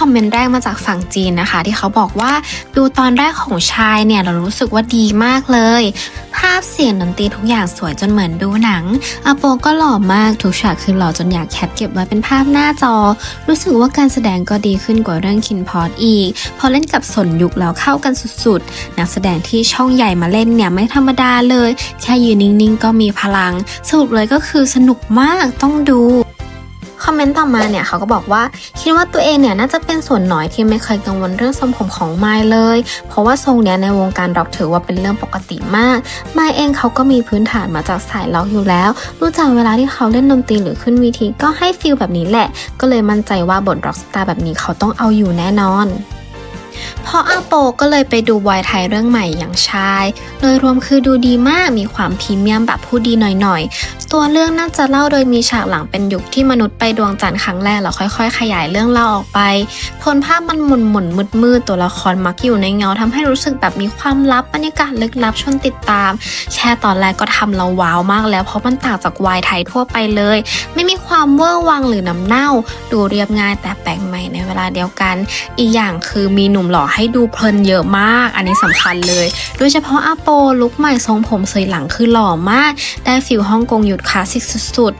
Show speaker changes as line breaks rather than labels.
คอมเมนต์แรกมาจากฝั่งจีนนะคะ ที่เขาบอกว่าดูตอนแรกของชายเนี่ยเรารู้สึกว่าดีมากเลย ภาพเสียงดนตรีทุกอย่างสวยจนเหมือนดูหนังอโปก็หล่อมากทุกฉากคือหล่อจนอยากแคปเก็บไว้เป็นภาพหน้าจอ รู้สึกว่าการแสดงก็ดีขึ้นกว่าเรื่องคินพอดอีก พอเล่นกับสนยุคแล้วเข้ากันสุดๆ นักแสดงที่ช่องใหญ่มาเล่นเนี่ยไม่ธรรมดาเลย แค่ยืนนิ่งๆก็มีพลัง สรุปเลยก็คือสนุกมากต้องดู อมเมนต์ต่อมาเนี่ยเขาก็บอกว่าคิดว่าตัวเองเนี่ยน่าจะเป็นส่วนน้อยที่ไม่เคยกังวลเรื่องทรงผมของไมล์เลย เพราะว่าทรงเนี้ยในวงการร็อกถือว่าเป็นเรื่องปกติมากไมล์เองเขาก็มีพื้นฐานมาจากสายล็อกอยู่แล้ว รู้จักเวลาที่เขาเล่นดนตรีหรือขึ้นวีทีก็ให้ฟีลแบบนี้แหละ ก็เลยมั่นใจว่าบทร็อกสตาร์แบบนี้เขาต้องเอาอยู่แน่นอนพออาโปก็เลยไปดูบอยไทยเรื่องใหม่อย่างชาย โดยรวมคือดูดีมากมีความพรีเมียมแบบผู้ดีหน่อยๆ ตัวเรื่องน่าจะเล่าโดยมีฉากหลังเป็นยุคที่มนุษย์ไปดวงจันทร์ครั้งแรกแล้วค่อยๆ ขยายเรื่องเล่าออกไปโทนภาพมันหมุนหมุนมืดมืดๆตัวละครมักอยู่ในเงาทำให้รู้สึกแบบมีความลับบรรยากาศลึกลับชวนติดตามแค่ตอนแรกก็ทำเราว้าวมากแล้วเพราะมันต่างจากวายไทยทั่วไปเลย ไม่มีความเวอร์วังหรือน้ำเน่า ดูเรียบง่ายแต่แปลกใหม่ในเวลาเดียวกัน อีกอย่างคือมีหนุ่มหล่อให้ดูเพลินเยอะมาก อันนี้สำคัญเลย โดยเฉพาะอาโปลุคใหม่ทรงผมสวยหลังคือหล่อมาก ได้ฟิลฮ่องกงหยุดคลาสสิกสุด